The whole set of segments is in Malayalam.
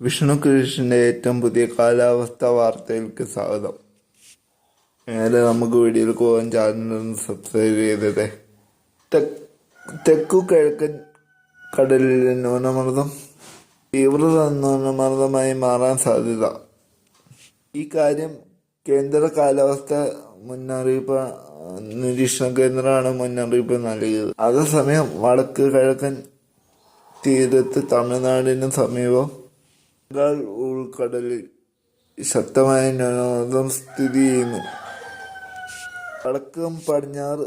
വിഷ്ണു കൃഷ്ണന്റെ ഏറ്റവും പുതിയ കാലാവസ്ഥ വാർത്തയിലേക്ക് സ്വാഗതം. നേരെ നമുക്ക് വീഡിയോയിലേക്ക് പോകാൻ ചാനൽ സബ്സ്ക്രൈബ് ചെയ്തത് തെക്കു കിഴക്കൻ കടലിലെ ന്യൂനമർദ്ദം തീവ്രത ന്യൂനമർദ്ദമായി മാറാൻ സാധ്യത. ഈ കാര്യം കേന്ദ്ര കാലാവസ്ഥ മുന്നറിയിപ്പ് നിരീക്ഷണ കേന്ദ്രമാണ് മുന്നറിയിപ്പ് നൽകിയത്. അതേസമയം വടക്ക് കിഴക്കൻ തീരത്ത് തമിഴ്നാടിന് സമീപം ബംഗാൾ ഉൾക്കടലിൽ ശക്തമായ ന്യൂനമർദ്ദം സ്ഥിതി ചെയ്യുന്നു. വടക്കും പടിഞ്ഞാറ്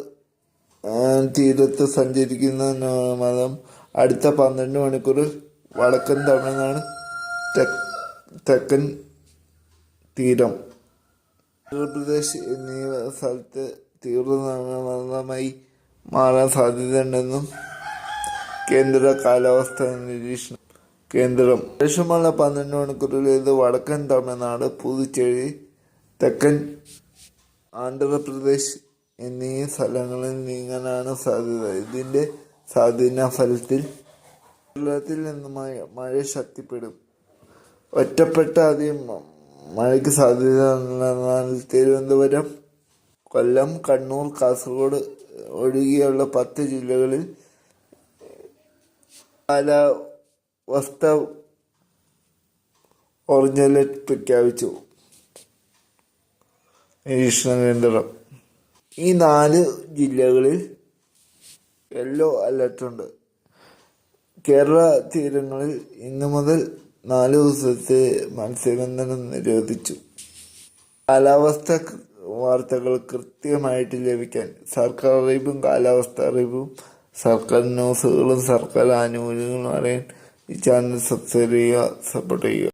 തീരത്ത് സഞ്ചരിക്കുന്ന ന്യൂനമർദ്ദം അടുത്ത പന്ത്രണ്ട് മണിക്കൂറിൽ വടക്കൻ തമിഴ്നാട് തെക്ക് തെക്കൻ തീരം. ഉത്തർപ്രദേശ് എന്നീ സ്ഥലത്ത് തീവ്ര ന്യൂനമർദ്ദമായി മാറാൻ സാധ്യതയുണ്ടെന്നും കേന്ദ്ര കാലാവസ്ഥാ നിരീക്ഷണ കേന്ദ്രം. ശേഷമുള്ള പന്ത്രണ്ട് മണിക്കൂറിൽ ഇത് വടക്കൻ തമിഴ്നാട് പുതുച്ചേരി തെക്കൻ ആന്ധ്രാപ്രദേശ് എന്നീ സ്ഥലങ്ങളിൽ നീങ്ങാനാണ് സാധ്യത. ഇതിന്റെ സ്വാധീന ഫലത്തിൽ കേരളത്തിൽ നിന്ന് മഴ ശക്തിപ്പെടും. ഒറ്റപ്പെട്ട അധികം മഴയ്ക്ക് സാധ്യത തിരുവനന്തപുരം കൊല്ലം കണ്ണൂർ കാസർഗോഡ് ഒഴികെയുള്ള പത്ത് ജില്ലകളിൽ കാലാവസ്ഥ ഓറഞ്ച് അലർട്ട് പ്രഖ്യാപിച്ചു. നിരീക്ഷണ കേന്ദ്രം. ഈ നാല് ജില്ലകളിൽ യെല്ലോ അലർട്ടുണ്ട് കേരള തീരങ്ങളിൽ ഇന്നു മുതൽ നാല് ദിവസത്തെ മത്സ്യബന്ധനം നിരോധിച്ചു. കാലാവസ്ഥ വാർത്തകൾ കൃത്യമായിട്ട് ലഭിക്കാൻ സർക്കാർ അറിയിപ്പും കാലാവസ്ഥ അറിയിപ്പും സർക്കാർ ന്യൂസുകളും സർക്കാർ ആനുകൂല്യങ്ങളും അറിയാൻ ഈ ചാനൽ സബ്സ്ക്രൈബ് ചെയ്യുക സപ്പോർട്ട് ചെയ്യുക.